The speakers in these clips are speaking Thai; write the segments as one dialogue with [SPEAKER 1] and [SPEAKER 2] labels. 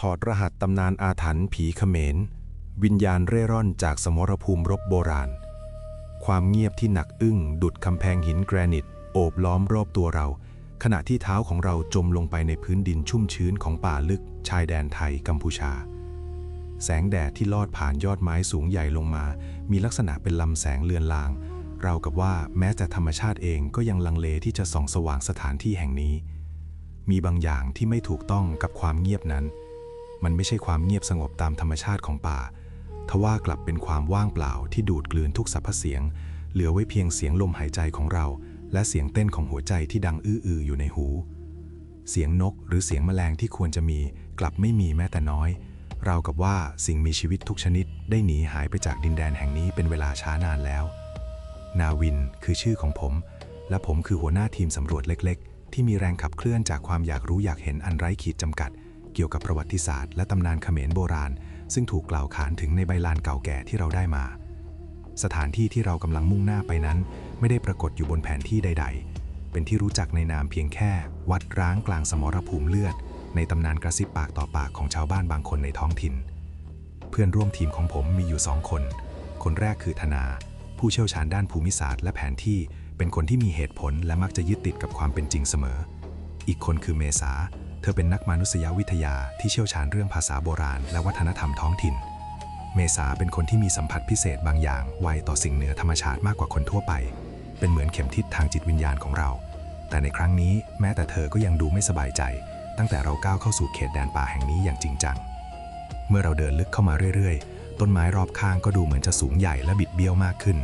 [SPEAKER 1] ถอดรหัสตำนานอาถรรพ์ผีเขมร วิญญาณเร่ร่อนจากสมรภูมิรบโบราณ ความเงียบที่หนักอึ้ง ดุดกำแพงหินแกรนิต โอบล้อมรอบตัวเรา ขณะที่เท้าของเราจมลงไปในพื้นดินชุ่มชื้นของป่าลึก ชายแดนไทยกัมพูชา แสงแดดที่ลอดผ่านยอดไม้สูงใหญ่ลงมา มีลักษณะเป็นลำแสงเลือนลาง เราวกับว่าแม้แต่ธรรมชาติเองก็ยังลังเลที่จะส่องสว่างสถานที่แห่งนี้ มีบางอย่างที่ไม่ถูกต้องกับความเงียบนั้น มันไม่ใช่ความเงียบสงบตามธรรมชาติของป่า ทว่ากลับเป็นความว่างเปล่าที่ดูดกลืนทุกสรรพเสียง เหลือไว้เพียงเสียงลมหายใจของเรา และเสียงเต้นของหัวใจที่ดังอื้อๆอยู่ในหู เสียงนกหรือเสียงแมลงที่ควรจะมี กลับไม่มีแม้แต่น้อย เรากับว่าสิ่งมีชีวิตทุกชนิด ได้หนีหายไปจากดินแดนแห่งนี้เป็นเวลาช้านานแล้ว นาวินคือชื่อของผม และผมคือหัวหน้าทีมสำรวจเล็ก ๆ ที่มีแรงขับเคลื่อนจากความอยากรู้อยากเห็นอันไร้ขีดจำกัด เกี่ยวกับประวัติศาสตร์และตำนานเขมรโบราณ ซึ่งถูกกล่าวขานถึงในใบลานเก่าแก่ที่เราได้มา สถานที่ที่เรากำลังมุ่งหน้าไปนั้น ไม่ได้ปรากฏอยู่บนแผนที่ใด ๆ เป็นที่รู้จักในนามเพียงแค่ วัดร้างกลางสมรภูมิเลือด ในตำนานกระซิบปากต่อปากของชาวบ้านบางคนในท้องถิ่น เพื่อนร่วมทีมของผมมีอยู่สองคน คนแรกคือธนา ผู้เชี่ยวชาญด้านภูมิศาสตร์และแผนที่เป็นคนที่มีเหตุผลและมักจะยึดติดกับความเป็นจริงเสมอ อีกคนคือเมษา เธอเป็นนักมนุษยวิทยาที่เชี่ยวชาญเรื่องภาษาโบราณ และวัฒนธรรมท้องถิ่น เมษาเป็นคนที่มีสัมผัสพิเศษบางอย่างไวต่อสิ่งเหนือธรรมชาติมากกว่าคนทั่วไป เป็นเหมือนเข็มทิศทางจิตวิญญาณของเรา แต่ในครั้งนี้แม้แต่เธอก็ยังดูไม่สบายใจ ตั้งแต่เราก้าวเข้าสู่เขตแดนป่าแห่งนี้อย่างจริงจัง เมื่อเราเดินลึกเข้ามาเรื่อยๆ ต้นไม้รอบข้างก็ดูเหมือนจะสูงใหญ่และบิดเบี้ยวมากขึ้น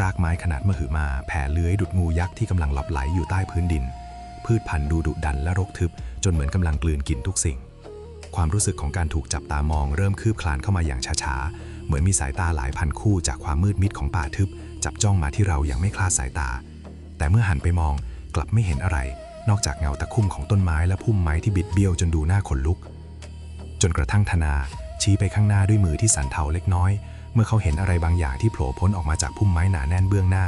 [SPEAKER 1] รากไม้ขนาดมหึมาแผ่เลื้อยดุดงูยักษ์ที่กำลังหลับไหลอยู่ใต้พื้นดิน พืชพันธุ์ดูดุดันและรกทึบ จนเหมือนกำลังกลืนกินทุกสิ่ง ความรู้สึกของการถูกจับตามองเริ่มคืบคลานเข้ามาอย่างช้าๆ เหมือนมีสายตาหลายพันคู่จากความมืดมิดของป่าทึบ จับจ้องมาที่เราอย่างไม่คลาดสายตา แต่เมื่อหันไปมองกลับไม่เห็นอะไร นอกจากเงาตะคุ่มของต้นไม้และพุ่มไม้ที่บิดเบี้ยวจนดูน่าขนลุก จนกระทั่งธนาชี้ไปข้างหน้าด้วยมือที่สันเทาเล็กน้อย เมื่อเขาเห็นอะไรบางอย่างที่โผล่พ้นออกมาจากพุ่มไม้หนาแน่นเบื้องหน้า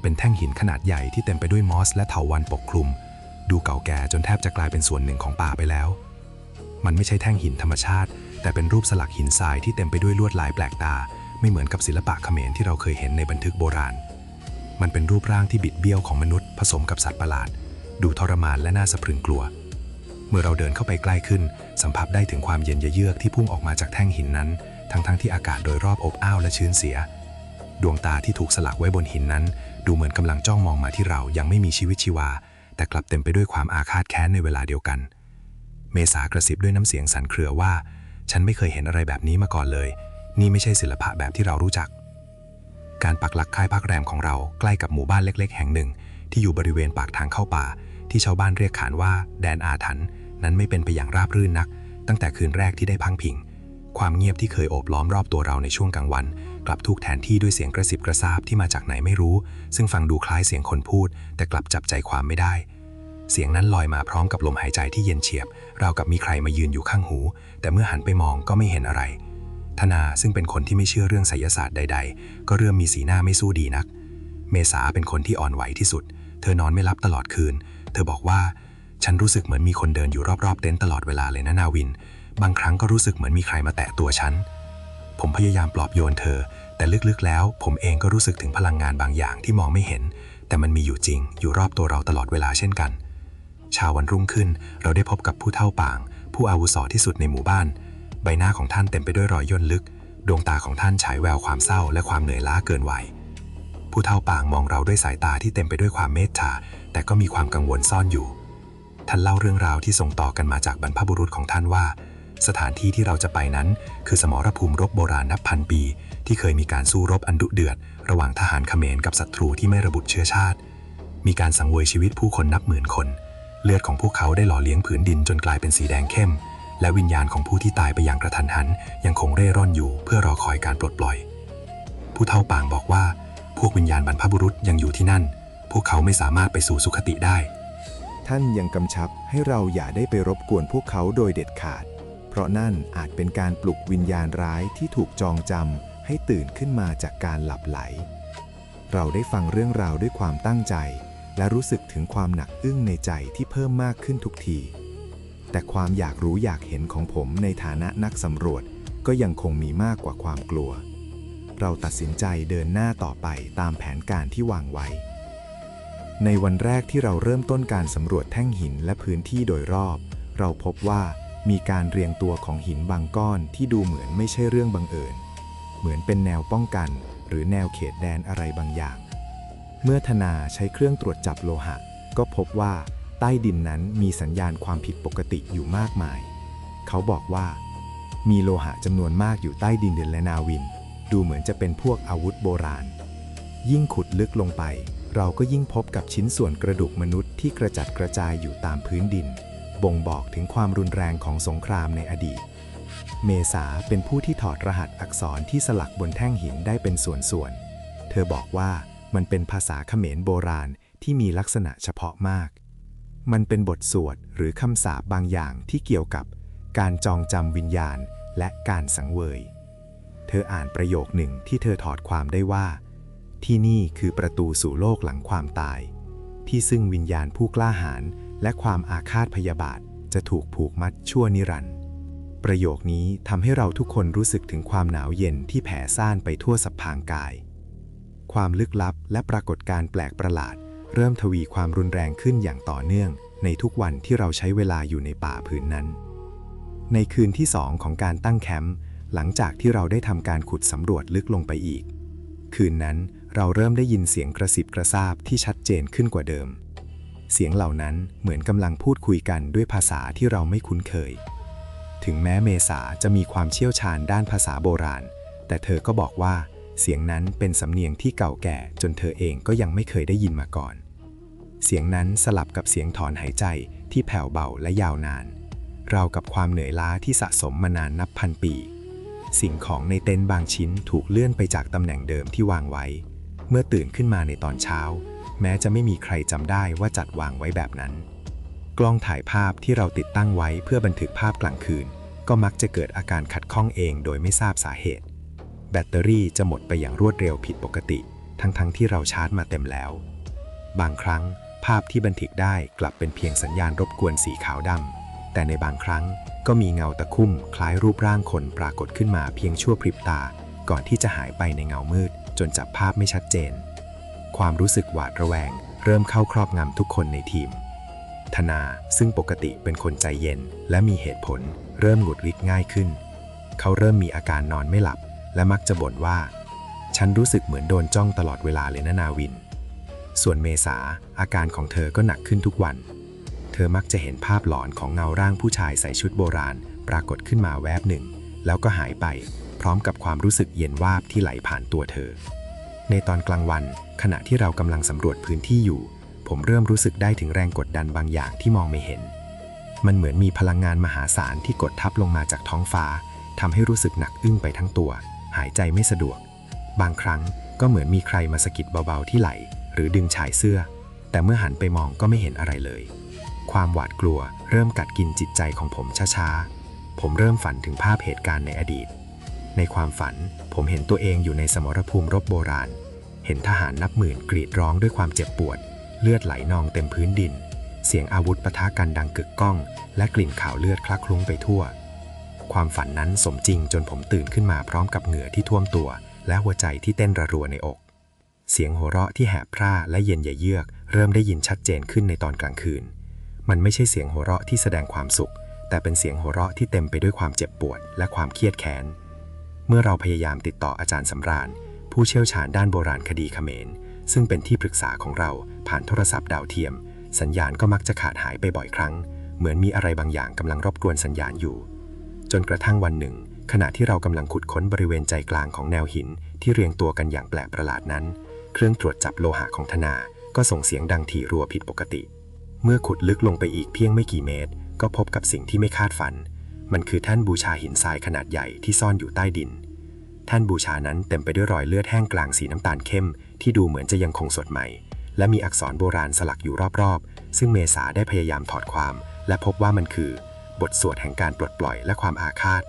[SPEAKER 1] เป็นแท่งหินขนาดใหญ่ที่เต็มไปด้วยมอสและเถาวัลย์ปกคลุม ดูเก่าแก่จนแทบจะกลายเป็นส่วนหนึ่งของป่าไปแล้ว มันไม่ใช่แท่งหินธรรมชาติ แต่เป็นรูปสลักหินทรายที่เต็มไปด้วยลวดลายแปลกตา ไม่เหมือนกับศิลปะเขมรที่เราเคยเห็นในบันทึกโบราณ มันเป็นรูปร่างที่บิดเบี้ยวของมนุษย์ ผสมกับสัตว์ประหลาด ดูทรมานและน่าสะพรึงกลัว เมื่อเราเดินเข้าไปใกล้ขึ้น สัมผัสได้ถึงความเย็นเยือกที่พุ่งออกมาจากแท่งหินนั้น ทั้งๆที่อากาศโดยรอบอบอ้าวและชื้นเสีย ดวงตาที่ถูกสลักไว้บนหินนั้น ดูเหมือนกำลังจ้องมองมาที่เรายังไม่มีชีวิตชีวา แต่กลับเต็มไปด้วยความอาฆาตแค้นในเวลาเดียวกัน เมษากระซิบด้วยน้ำเสียงสั่นเครือว่า ฉันไม่เคยเห็นอะไรแบบนี้มาก่อนเลย นี่ไม่ใช่ศิลปะแบบที่เรารู้จัก การปักหลักค่ายพักแรมของเราใกล้กับหมู่บ้านเล็ก ๆ แห่งหนึ่ง ที่อยู่บริเวณปากทางเข้าป่า ที่ชาวบ้านเรียกขานว่า แดนอาถรรพ์นั้นไม่เป็นไปอย่างราบรื่นนัก ตั้งแต่คืนแรกที่ได้พังพิง ความเงียบที่เคยโอบล้อมรอบตัวเราในช่วงกลางวัน กลับถูกแทนที่ด้วยเสียงกระซิบกระซาบที่มาจากไหนไม่รู้ ซึ่งฟังดูคล้ายเสียงคนพูด แต่กลับจับใจความไม่ได้ เสียงนั้นลอยมาพร้อมกับลมหายใจที่เย็นเฉียบ ราวกับมีใครมายืนอยู่ข้างหู แต่เมื่อหันไปมองก็ไม่เห็นอะไร ธนาซึ่งเป็นคนที่ไม่เชื่อเรื่องไสยศาสตร์ใด ๆ ก็เริ่มมีสีหน้าไม่สู้ดีนัก เมษาเป็นคนที่อ่อนไหวที่สุด เธอนอนไม่หลับตลอดคืน เธอบอกว่า ฉันรู้สึกเหมือนมีคนเดินอยู่รอบๆเต็นท์ตลอดเวลาเลยนะนาวิน บางครั้งก็รู้สึกเหมือนมีใครมาแตะตัวฉันผมพยายามปลอบโยนเธอ แต่ลึกๆแล้ว ผมเองก็รู้สึกถึงพลังงานบางอย่างที่มองไม่เห็น แต่มันมีอยู่จริง อยู่รอบตัวเราตลอดเวลาเช่นกันเช้าวันรุ่งขึ้น เราได้พบกับผู้เฒ่าป่าง ผู้อาวุโสที่สุดในหมู่บ้าน ใบหน้าของท่านเต็มไปด้วยรอยย่นลึก ดวงตาของท่านฉายแววความเศร้าและความเหนื่อยล้าเกินวัยผู้เฒ่าป่างมองเราด้วยสายตาที่เต็มไปด้วยความเมตตาแต่ก็มีความกังวลซ่อนอยู่ ท่านเล่าเรื่องราวที่ส่งต่อกันมาจากบรรพบุรุษของท่านว่า สถานที่ที่เราจะไปนั้น คือสมรภูมิรบโบราณนับพันปี ที่เคยมีการสู้รบอันดุเดือด ระหว่างทหารเขมรกับศัตรูที่ไม่ระบุเชื้อชาติ มีการสังเวยชีวิตผู้คนนับหมื่นคน เลือดของพวกเขาได้หล่อเลี้ยงผืนดินจนกลายเป็นสีแดงเข้ม และวิญญาณของผู้ที่ตายไปอย่างกระทันหัน ยังคงเร่ร่อนอยู่เพื่อรอคอยการปลดปล่อย ผู้เฒ่าป่างบอกว่า พวกวิญญาณบรรพบุรุษยังอยู่ที่นั่น พวกเขาไม่สามารถไปสู่สุคติได้
[SPEAKER 2] ท่านยังกำชับให้เราอย่าได้ไปรบกวนพวกเขาโดยเด็ดขาด เพราะนั่นอาจเป็นการปลุกวิญญาณร้ายที่ถูกจองจำ ให้ตื่นขึ้นมาจากการหลับไหล เราได้ฟังเรื่องราวด้วยความตั้งใจ และรู้สึกถึงความหนักอึ้งในใจที่เพิ่มมากขึ้นทุกที
[SPEAKER 1] แต่ความอยากรู้อยากเห็นของผมในฐานะนักสำรวจก็ยังคงมีมากกว่าความกลัว เราตัดสินใจเดินหน้าต่อไปตามแผนการที่วางไว้ ในวันแรกที่เราเริ่มต้นการสำรวจแท่งหินและพื้นที่โดยรอบ เราพบว่ามีการเรียงตัวของหินบางก้อนที่ดูเหมือนไม่ใช่เรื่องบังเอิญ เหมือนเป็นแนวป้องกัน หรือแนวเขตแดนอะไรบางอย่าง เมื่อธนาใช้เครื่องตรวจจับโลหะ ก็พบว่าใต้ดินนั้นมีสัญญาณความผิดปกติอยู่มากมาย เขาบอกว่า มีโลหะจำนวนมากอยู่ใต้ดินเดนและนาวิน ดูเหมือนจะเป็นพวกอาวุธโบราณ ยิ่งขุดลึกลงไป เราก็ยิ่งพบกับชิ้นส่วนกระดูกมนุษย์ที่กระจัดกระจายอยู่ตามพื้นดิน บ่งบอกถึงความรุนแรงของสงครามในอดีต เมษาเป็นผู้ที่ถอดรหัสอักษรที่สลักบนแท่งหินได้เป็นส่วนๆ เธอบอกว่ามันเป็นภาษาเขมรโบราณที่มีลักษณะเฉพาะมาก มันเป็นบทสวดหรือคำสาปบางอย่างที่เกี่ยวกับการจองจำวิญญาณและการสังเวย เธออ่านประโยคหนึ่งที่เธอถอดความได้ว่า ที่นี่คือประตูสู่โลกหลังความตาย ที่ซึ่งวิญญาณผู้กล้าหาญและความอาฆาตพยาบาทจะถูกผูกมัดชั่วนิรันดร์ ประโยคนี้ทำให้เราทุกคนรู้สึกถึงความหนาวเย็นที่แผ่ซ่านไปทั่วสัพพางกาย ความลึกลับและปรากฏการแปลกประหลาด เริ่มทวีความรุนแรงขึ้นอย่างต่อเนื่อง ในทุกวันที่เราใช้เวลาอยู่ในป่าพื้นนั้น ในคืนที่สองของการตั้งแคมป์หลังจากที่เราได้ทำการขุดสำรวจลึกลงไปอีก คืนนั้นเราเริ่มได้ยินเสียงกระสิบกระซาบที่ชัดเจนขึ้นกว่าเดิม เสียงเหล่านั้นเหมือนกำลังพูดคุยกันด้วยภาษาที่เราไม่คุ้นเคย ถึงแม้เมษาจะมีความเชี่ยวชาญด้านภาษาโบราณ แต่เธอก็บอกว่า เสียงนั้นเป็นสำเนียงที่เก่าแก่จนเธอเองก็ยังไม่เคยได้ยินมาก่อน เสียงนั้นสลับกับเสียงถอนหายใจที่แผ่วเบาและยาวนาน ราวกับความเหนื่อยล้าที่สะสมมานานนับพันปี สิ่งของในเต็นท์บางชิ้นถูกเลื่อนไปจากตำแหน่งเดิมที่วางไว้ เมื่อตื่นขึ้นมาในตอนเช้า แม้จะไม่มีใครจำได้ว่าจัดวางไว้แบบนั้น กล้องถ่ายภาพที่เราติดตั้งไว้เพื่อบันทึกภาพกลางคืน ก็มักจะเกิดอาการขัดข้องเองโดยไม่ทราบสาเหตุ แบตเตอรี่จะหมดไปอย่างรวดเร็วผิดปกติ ทั้งๆทที่เราชาร์จมาเต็มแล้ว บางครั้งภาพที่บันทึกได้กลับเป็นเพียงสัญญาณรบกวนสีขาวดำแต่ในบางครั้งก็มีเงาตะคุ่มคล้ายรูปร่างคนปรากฏขึ้นมาเพียงชั่วพริบตา ก่อนที่จะหายไปในเงามืด จนจับภาพไม่ชัดเจน ความรู้สึกหวาดระแวง เริ่มเข้าครอบงำทุกคนในทีม ธนาซึ่งปกติเป็นคนใจเย็น และมีเหตุผล เริ่มหงุดหงิดง่ายขึ้น เขาเริ่มมีอาการนอนไม่หลับ และมักจะบ่นว่า ฉันรู้สึกเหมือนโดนจ้องตลอดเวลาเลยนะนาวิน ส่วนเมษาอาการของเธอก็หนักขึ้นทุกวัน เธอมักจะเห็นภาพหลอนของเงาร่างผู้ชายใส่ชุดโบราณ ปรากฏขึ้นมาแวบหนึ่ง แล้วก็หายไป พร้อมกับความรู้สึกเย็นวาบที่ไหลผ่านตัวเธอ ในตอนกลางวันขณะที่เรากำลังสำรวจพื้นที่อยู่ ผมเริ่มรู้สึกได้ถึงแรงกดดันบางอย่างที่มองไม่เห็น มันเหมือนมีพลังงานมหาศาลที่กดทับลงมาจากท้องฟ้าทำให้รู้สึกหนักอึ้งไปทั้งตัว หายใจไม่สะดวก บางครั้งก็เหมือนมีใครมาสะกิดเบาๆที่ไหล่หรือดึงชายเสื้อ แต่เมื่อหันไปมองก็ไม่เห็นอะไรเลย ความหวาดกลัวเริ่มกัดกินจิตใจของผมช้าๆ ผมเริ่มฝันถึงภาพเหตุการณ์ในอดีต ในความฝันผมเห็นตัวเองอยู่ในสมรภูมิรบโบราณ เห็นทหารนับหมื่นกรีดร้องด้วยความเจ็บปวด เลือดไหลนองเต็มพื้นดิน เสียงอาวุธปะทะกันดังกึกก้อง และกลิ่นข่าวเลือดคลักคลุ้งไปทั่ว ความฝันนั้นสมจริงจนผมตื่นขึ้นมาพร้อมกับเหงื่อที่ท่วมตัว และหัวใจที่เต้นระรัวในอก เสียงหัวเราะที่แหบพร่าและเย็นเยือก เริ่มได้ยินชัดเจนขึ้นในตอนกลางคืน มันไม่ใช่เสียงหัวเราะที่แสดงความสุข แต่เป็นเสียงหัวเราะที่เต็มไปด้วยความเจ็บปวด และความเครียดแค้น เมื่อเราพยายามติดต่ออาจารย์สำราญ ผู้เชี่ยวชาญด้านโบราณคดีเขมร ซึ่งเป็นที่ปรึกษาของเราผ่านโทรศัพท์ดาวเทียม สัญญาณก็มักจะขาดหายไปบ่อยครั้ง เหมือนมีอะไรบางอย่างกำลังรบกวนสัญญาณอยู่ จนกระทั่งวันหนึ่ง ขณะที่เรากำลังขุดค้นบริเวณใจกลางของแนวหิน ที่เรียงตัวกันอย่างแปลกประหลาดนั้น เครื่องตรวจจับโลหะของธนา ก็ส่งเสียงดังถี่รัวผิดปกติ เมื่อขุดลึกลงไปอีกเพียงไม่กี่เมตร ก็พบกับสิ่งที่ไม่คาดฝัน มันคือแท่นบูชาหินทรายขนาดใหญ่ที่ซ่อนอยู่ใต้ดินแท่นบูชานั้นเต็มไปด้วยรอยเลือดแห้งกลางสีน้ำตาลเข้ม ที่ดูเหมือนจะยังคงสดใหม่ และมีอักษรโบราณสลักอยู่รอบๆ ซึ่งเมษาได้พยายามถอดความ และพบว่ามันคือ บทสวดแห่งการปลดปล่อยและความอาฆาต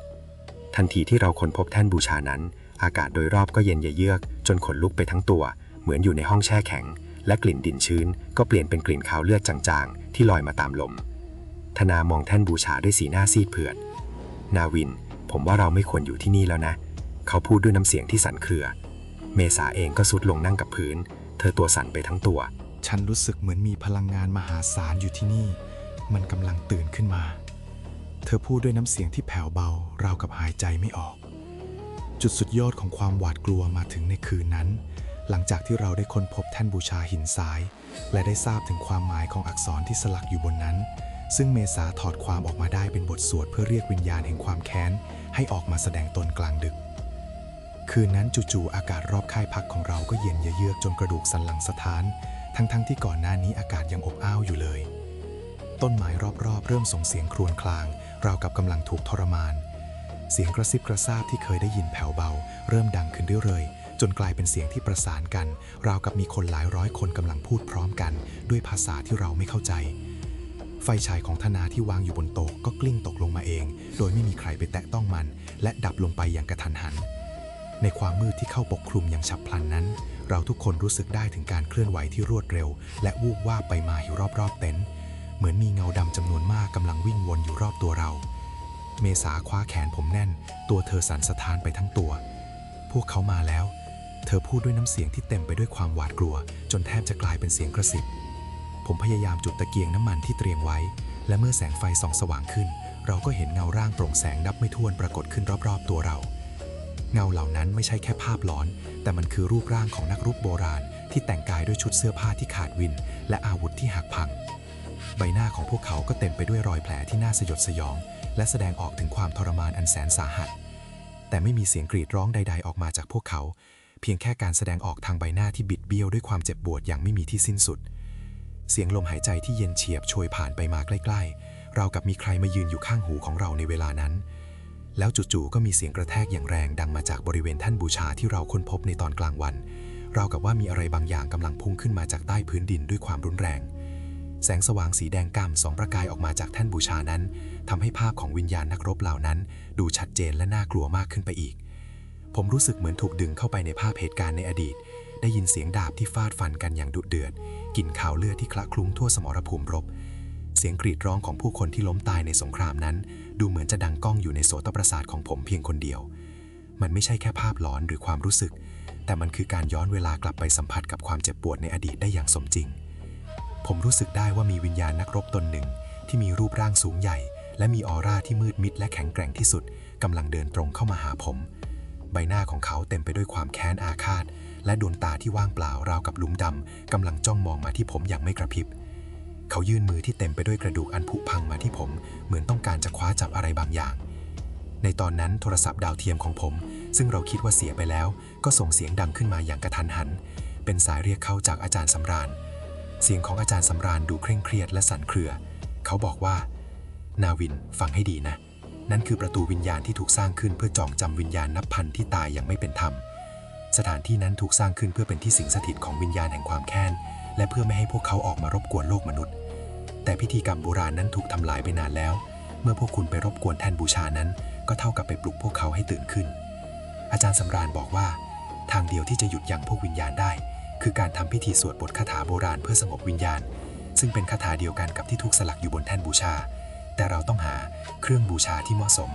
[SPEAKER 1] ทันทีที่เราค้นพบแท่นบูชานั้น อากาศโดยรอบก็เย็นเยือก จนขนลุกไปทั้งตัว เหมือนอยู่ในห้องแช่แข็ง และกลิ่นดินชื้น ก็เปลี่ยนเป็นกลิ่นคาวเลือดจางๆ ที่ลอยมาตามลม
[SPEAKER 3] ธนามองแท่นบูชาด้วยสีหน้าซีดเผือด นาวิน ผมว่าเราไม่ควรอยู่ที่นี่แล้วนะ เขาพูดด้วยน้ำเสียงที่สั่นเครือ เมษาเองก็สุดลงนั่งกับพื้น เธอตัวสั่นไปทั้งตัว
[SPEAKER 1] ฉันรู้สึกเหมือนมีพลังงานมหาศาลอยู่ที่นี่ มันกำลังตื่นขึ้นมา เธอพูดด้วยน้ำเสียงที่แผ่วเบา ราวกับหายใจไม่ออก จุดสุดยอดของความหวาดกลัวมาถึงในคืนนั้น หลังจากที่เราได้ค้นพบแท่นบูชาหินทราย และได้ทราบถึงความหมายของอักษรที่สลักอยู่บนนั้น ซึ่งเมษาถอดความออกมาได้เป็นบทสวดเพื่อเรียกวิญญาณแห่งความแค้นให้ออกมาแสดงตนกลางดึก คืนนั้นจู่ๆอากาศรอบค่ายพักของเราก็เย็นเยือกจนกระดูกสันหลังสะท้าน ทั้งๆที่ก่อนหน้านี้อากาศยังอบอ้าวอยู่เลย ต้นไม้รอบๆ เริ่มส่งเสียงครวญคราง ราวกับกำลังถูกทรมาน เสียงกระซิบกระซาบที่เคยได้ยินแผ่วเบา เริ่มดังขึ้นเรื่อยๆจนกลายเป็นเสียงที่ประสานกัน ราวกับมีคนหลายร้อยคนกำลังพูดพร้อมกัน ด้วยภาษาที่เราไม่เข้าใจ ไฟฉายของธนาที่วางอยู่บนโต๊ะก็กลิ้งตกลงมาเอง โดยไม่มีใครไปแตะต้องมัน และดับลงไปอย่างกระทันหัน ในความมืดที่เข้าปกคลุมอย่างฉับพลันนั้น เราทุกคนรู้สึกได้ถึงการเคลื่อนไหวที่รวดเร็ว และวูบวาบไปมาอยู่รอบๆเต็นท์เหมือนมีเงาดำจำนวนมากกำลังวิ่งวนอยู่รอบตัวเรา เมษาคว้าแขนผมแน่น ตัวเธอสั่นสะท้านไปทั้งตัว พวกเขามาแล้ว เธอพูดด้วยน้ำเสียงที่เต็มไปด้วยความหวาดกลัว จนแทบจะกลายเป็นเสียงกระซิบ ผมพยายามจุดตะเกียงน้ำมันที่เตรียมไว้ และเมื่อแสงไฟส่องสว่างขึ้น เราก็เห็นเงาร่างโปร่งแสงนับไม่ถ้วนปรากฏขึ้นรอบๆตัวเรา เงาเหล่านั้นไม่ใช่แค่ภาพหลอน แต่มันคือรูปร่างของนักรุกโบราณ ที่แต่งกายด้วยชุดเสื้อผ้าที่ขาดวิน และอาวุธที่หักพัง ใบหน้าของพวกเขาก็เต็มไปด้วยรอยแผลที่น่าสยดสยอง และแสดงออกถึงความทรมานอันแสนสาหัส แต่ไม่มีเสียงกรีดร้องใด ๆ ออกมาจากพวกเขา เพียงแค่การแสดงออกทางใบหน้าที่บิดเบี้ยวด้วยความเจ็บปวดอย่างไม่มีที่สิ้นสุด เสียงลมหายใจที่เย็นเฉียบโชยผ่านไปมาใกล้ ๆ เรากับมีใครมายืนอยู่ข้างหูของเราในเวลานั้น แล้วจู่ๆก็มีเสียงกระแทกอย่างแรงดังมาจากบริเวณแท่นบูชาที่เราค้นพบในตอนกลางวันเราวกับว่ามีอะไรบางอย่างกำลังพุ่งขึ้นมาจากใต้พื้นดินด้วยความรุนแรง แสงสว่างสีแดงก่ำสองประกายออกมาจากแท่นบูชานั้นทำให้ภาพของวิญญาณนักรบเหล่านั้น ดูชัดเจนและน่ากลัวมากขึ้นไปอีก ผมรู้สึกเหมือนถูกดึงเข้าไปในภาพเหตุการณ์ในอดีต ได้ยินเสียงดาบที่ฟาดฟันกันอย่างดุเดือดกลิ่นข่าวเลือดที่คละคลุ้งทั่วสมรภูมิรบเสียงกรีดร้องของผู้คนที่ล้มตายในสงครามนั้น ดูเหมือนจะดังก้องอยู่ในโสตประสาทของผมเพียงคนเดียว มันไม่ใช่แค่ภาพหลอนหรือความรู้สึก แต่มันคือการย้อนเวลากลับไปสัมผัสกับความเจ็บปวดในอดีตได้อย่างสมจริง ผมรู้สึกได้ว่ามีวิญญาณนักรบตนหนึ่ง ที่มีรูปร่างสูงใหญ่ และมีออร่าที่มืดมิดและแข็งแกร่งที่สุดกำลังเดินตรงเข้ามาหาผม ใบหน้าของเขาเต็มไปด้วยความแค้นอาฆาต และดวงตาที่ว่างเปล่าราวกับลุมดำกำลังจ้องมองมาที่ผมอย่างไม่กระพริบเเขายื่นมือที่เต็มไปด้วยกระดูกอันผุพังมาที่ผม เหมือนต้องการจะคว้าจับอะไรบางอย่าง ในตอนนั้นโทรศัพท์ดาวเทียมของผม ซึ่งเราคิดว่าเสียไปแล้ว ก็ส่งเสียงดังขึ้นมาอย่างกระทันหัน เป็นสายเรียกเข้าจากอาจารย์สำราญ เสียงของอาจารย์สำราญดูเคร่งเครียดและสั่นเครือ เขาบอกว่า นาวินฟังให้ดีนะ นั่นคือประตูวิญญาณที่ถูกสร้างขึ้นเพื่อจองจำวิญญาณนับพันที่ตายอย่างไม่เป็นธรรม สถานที่นั้นถูกสร้างขึ้นเพื่อเป็นที่สิงสถิตของวิญญาณแห่งความแค้น และเพื่อไม่ให้พวกเขาออกมารบกวนโลกมนุษย์ แต่พิธีกรรมโบราณนั้นถูกทำลายไปนานแล้ว เมื่อพวกคุณไปรบกวนแท่นบูชานั้น ก็เท่ากับไปปลุกพวกเขาให้ตื่นขึ้น อาจารย์สำราญบอกว่า ทางเดียวที่จะหยุดยั้งพวกวิญญาณได้ คือการทำพิธีสวดบทคาถาโบราณเพื่อสงบวิญญาณ ซึ่งเป็นคาถาเดียวกันกับที่ถูกสลักอยู่บนแท่นบูชา แต่เราต้องหาเครื่องบูชาที่เหมาะสม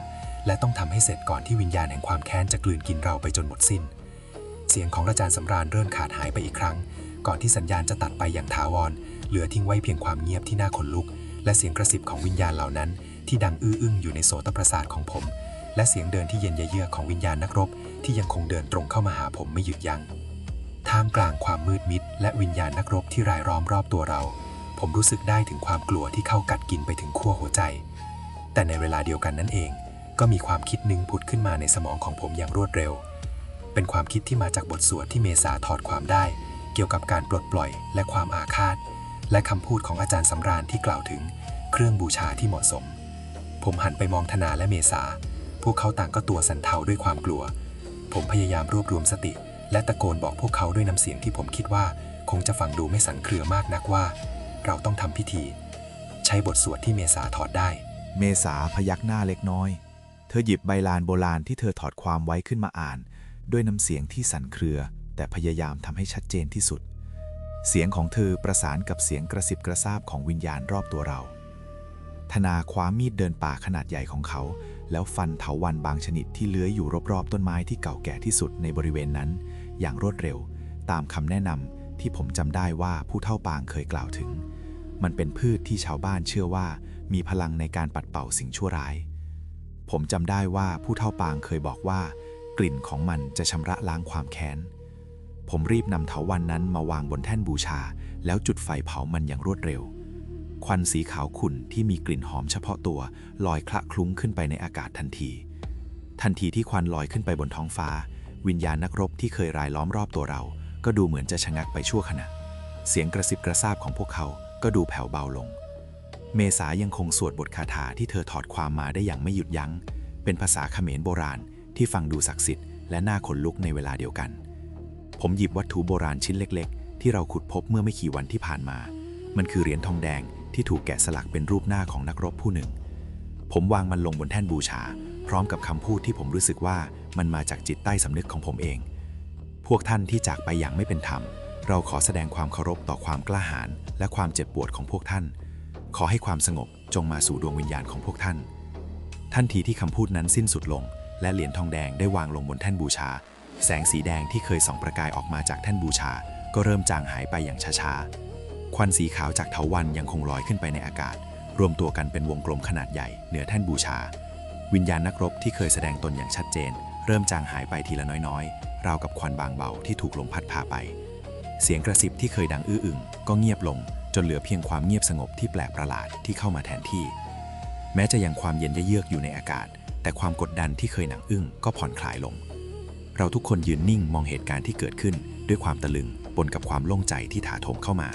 [SPEAKER 1] และต้องทำให้เสร็จก่อนที่วิญญาณแห่งความแค้นจะกลืนกินเราไปจนหมดสิ้น เสียงของอาจารย์สำราญเริ่มขาดหายไปอีกครั้ง ก่อนที่สัญญาณจะตัดไปอย่างถาวร เหลือทิ้งไว้เพียงความเงียบที่น่าขนลุก และเสียงกระซิบของวิญญาณเหล่านั้น ที่ดังอื้ออึ้งอยู่ในโสตประสาทของผม และเสียงเดินที่เย็นเยือกของวิญญาณนักรบ ที่ยังคงเดินตรงเข้ามาหาผมไม่หยุดยัง้งท่ามกลางความมืดมิด และวิญญาณนักรบที่รายล้อมรอบตัวเรา ผมรู้สึกได้ถึงความกลัวที่เข้ากัดกินไปถึงขั้วหัวใจ แต่ในเวลาเดียวกันนั่นเอง ก็มีความคิดหนึ่งผุดขึ้นมาในสมองของผมอย่างรวดเร็ว เป็นความคิดที่มาจากบทสวดที่เมษาถอดความได้ เกี่ยวกับการปลดปล่อยและความอาฆาต และคำพูดของอาจารย์สำราญที่กล่าวถึงเครื่องบูชาที่เหมาะสม ผมหันไปมองธนาและเมษา พวกเขาต่างก็ตัวสั่นเทาด้วยความกลัว ผมพยายามรวบรวมสติ และตะโกนบอกพวกเขาด้วยน้ำเสียงที่ผมคิดว่าคงจะฟังดูไม่สั่นเครือมากนักว่า เราต้องทำพิธี ใช้บทสวดที่เมษาถอดได้
[SPEAKER 4] เมษาพยักหน้าเล็กน้อย เธอหยิบใบลานโบราณที่เธอถอดความไว้ขึ้นมาอ่าน ด้วยน้ำเสียงที่สั่นเครือ แต่พยายามทำให้ชัดเจนที่สุด เสียงของเธอประสานกับเสียงกระซิบกระซาบของวิญญาณรอบตัวเรา
[SPEAKER 1] ธนาคว้ามีดเดินป่าขนาดใหญ่ของเขา แล้วฟันเถาวันบางชนิดที่เลื้อยอยู่รอบๆต้นไม้ที่เก่าแก่ที่สุดในบริเวณนั้น อย่างรวดเร็ว ตามคำแนะนำที่ผมจำได้ว่าผู้เฒ่าปางเคยกล่าวถึง มันเป็นพืชที่ชาวบ้านเชื่อว่า มีพลังในการปัดเป่าสิ่งชั่วร้าย ผมจำได้ว่าผู้เฒ่าปางเคยบอกว่า กลิ่นของมันจะชำระล้างความแค้น ผมรีบนำเถาวันนั้นมาวางบนแท่นบูชา แล้วจุดไฟเผามันอย่างรวดเร็ว ควันสีขาวขุ่นที่มีกลิ่นหอมเฉพาะตัว ลอยคละคลุ้งขึ้นไปในอากาศทันที ทันทีที่ควันลอยขึ้นไปบนท้องฟ้า วิญญาณนักรบที่เคยรายล้อมรอบตัวเรา ก็ดูเหมือนจะชะงักไปชั่วขณะ เสียงกระซิบกระซาบของพวกเขาก็ดูแผ่วเบาลง เมษายังคงสวดบทคาถาที่เธอถอดความมาได้อย่างไม่หยุดยัง้ง เป็นภาษาเขมรโบราณที่ฟังดูศักดิ์สิทธิ์และน่าขนลุกในเวลาเดียวกัน ผมหยิบวัตถุโบราณชิ้นเล็ก ๆ ที่เราขุดพบเมื่อไม่กี่วันที่ผ่านมา มันคือเหรียญทองแดงที่ถูกแกะสลักเป็นรูปหน้าของนักรบผู้หนึ่ง ผมวางมันลงบนแท่นบูชา พร้อมกับคำพูดที่ผมรู้สึกว่ามันมาจากจิตใต้สำนึกของผมเอง พวกท่านที่จากไปอย่างไม่เป็นธรรม เราขอแสดงความเคารพต่อความกล้าหาญและความเจ็บปวดของพวกท่าน ขอให้ความสงบจงมาสู่ดวงวิญญาณของพวกท่าน ทันทีที่คำพูดนั้นสิ้นสุดลง และเหรียญทองแดงได้วางลงบนแท่นบูชา แสงสีแดงที่เคยส่องประกายออกมาจากแท่นบูชา ก็เริ่มจางหายไปอย่างช้าๆ ควันสีขาวจากเถาวันยังคงลอยขึ้นไปในอากาศ รวมตัวกันเป็นวงกลมขนาดใหญ่เหนือแท่นบูชา วิญญาณนักรบที่เคยแสดงตนอย่างชัดเจน เริ่มจางหายไปทีละน้อยๆ ราวกับควันบางเบาที่ถูกลมพัดพาไป เสียงกระซิบที่เคยดังอื้ออึงก็เงียบลง จนเหลือเพียงความเงียบสงบที่แปลกประหลาดที่เข้ามาแทนที่ แม้จะยังความเย็นเยือกอยู่ในอากาศ แต่ความกดดันที่เคยหนักอึ้งก็ผ่อนคลายลง เราทุกคนยืนนิ่งมองเหตุการณ์ที่เกิดขึ้น ด้วยความตะลึงปนกับความโล่งใจที่ถาโถมเข้ามา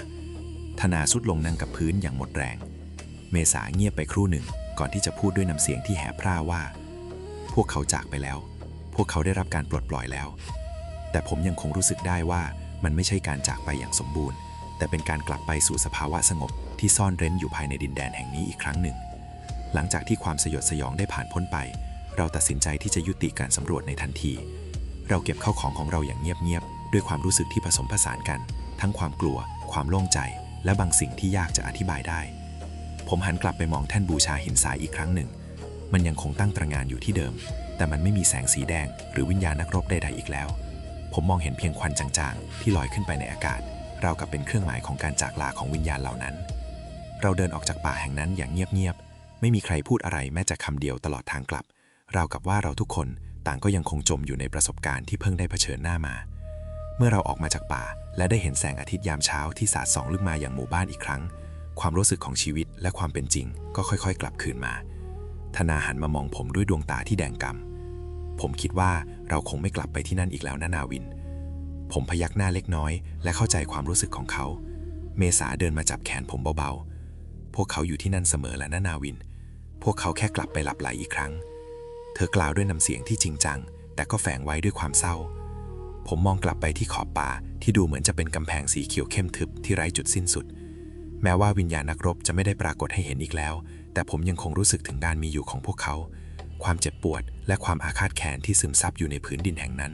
[SPEAKER 1] ธนาสุดลงนั่งกับพื้นอย่างหมดแรง เมษาเงียบไปครู่หนึ่งก่อนที่จะพูดด้วยน้ำเสียงที่แหบพร่าว่า พวกเขาจากไปแล้ว พวกเขาได้รับการปลดปล่อยแล้ว แต่ผมยังคงรู้สึกได้ว่ามันไม่ใช่การจากไปอย่างสมบูรณ์ แต่เป็นการกลับไปสู่สภาวะสงบที่ซ่อนเร้นอยู่ภายในดินแดนแห่งนี้อีกครั้งหนึ่ง หลังจากที่ความสยดสยองได้ผ่านพ้นไป เราตัดสินใจที่จะยุติการสำรวจในทันที เราเก็บเข้าของของเราอย่างเงียบๆด้วยความรู้สึกที่ผสมผสานกัน ทั้งความกลัว ความโล่งใจ และบางสิ่งที่ยากจะอธิบายได้ ผมหันกลับไปมองแท่นบูชาหินทรายอีกครั้งหนึ่ง มันยังคงตั้งตระงานอยู่ที่เดิม แต่มันไม่มีแสงสีแดง หรือวิญญาณนักรบใดๆอีกแล้ว ผมมองเห็นเพียงควันจางๆ ที่ลอยขึ้นไปในอากาศราวกับเป็นเครื่องหมายของการจากลาของวิญญาณเหล่านั้น เราเดินออกจากป่าแห่งนั้นอย่างเงียบๆ ไม่มีใครพูดอะไรแม้แต่คำเดียวตลอดทางกลับ ราวกับว่าเราทุกคน ต่างก็ยังคงจมอยู่ในประสบการณ์ที่เพิ่งได้เผชิญหน้ามา เมื่อเราออกมาจากป่า และได้เห็นแสงอาทิตย์ยามเช้าที่สาดส่องลึกมาอย่างหมู่บ้านอีกครั้ง ความรู้สึกของชีวิตและความเป็นจริง ก็ค่อยๆ กลับคืนมา ธนาหันมามองผมด้วยดวงตาที่แดงกำผมคิดว่าเราคงไม่กลับไปที่นั่นอีกแล้วนะนาวิน ผมพยักหน้าเล็กน้อย และเข้าใจความรู้สึกของเขา เมษาเดินมาจับแขนผมเบาๆ พวกเขาอยู่ที่นั่นเสมอแล้วนะนาวิน พวกเขาแค่กลับไปหลับไหลอีกครั้ง เธอกล่าวด้วยน้ำเสียงที่จริงจัง แต่ก็แฝงไว้ด้วยความเศร้า ผมมองกลับไปที่ขอบป่าที่ดูเหมือนจะเป็นกำแพงสีเขียวเข้มทึบที่ไร้จุดสิ้นสุด แม้ว่าวิญญาณนักรบจะไม่ได้ปรากฏให้เห็นอีกแล้ว แต่ผมยังคงรู้สึกถึงการมีอยู่ของพวกเขา ความเจ็บปวด และความอาฆาตแค้นที่ซึมซับอยู่ในผืนดินแห่งนั้น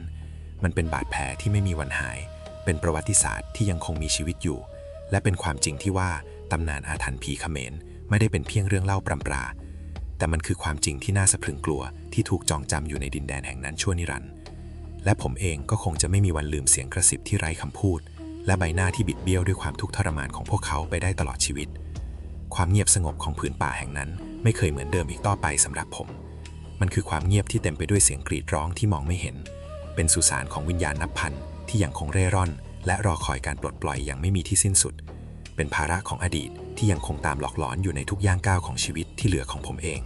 [SPEAKER 1] มันเป็นบาดแผลที่ไม่มีวันหาย เป็นประวัติศาสตร์ที่ยังคงมีชีวิตอยู่ และเป็นความจริงที่ว่าตำนานอาถรรพ์ผีเขมรไม่ได้เป็นเพียงเรื่องเล่าปรำปรา แต่มันคือความจริงที่น่าสะพรึงกลัวที่ถูกจองจำอยู่ในดินแดนแห่งนั้นชั่วนิรันดร์และผมเองก็คงจะไม่มีวันลืมเสียงกระซิบที่ไร้คำพูด และใบหน้าที่บิดเบี้ยวด้วยความทุกข์ทรมานของพวกเขาไปได้ตลอดชีวิต ความเงียบสงบของผืนป่าแห่งนั้น ไม่เคยเหมือนเดิมอีกต่อไปสำหรับผม มันคือความเงียบที่เต็มไปด้วยเสียงกรีดร้องที่มองไม่เห็น เป็นสุสานของวิญญาณนับพันที่ยังคงเร่ร่อน และรอคอยการปลดปล่อยอย่างไม่มีที่สิ้นสุด เป็นภาระของอดีตที่ยังคงตามหลอกหลอนอยู่ในทุกย่างก้าวของชีวิตที่เหลือของผมเอง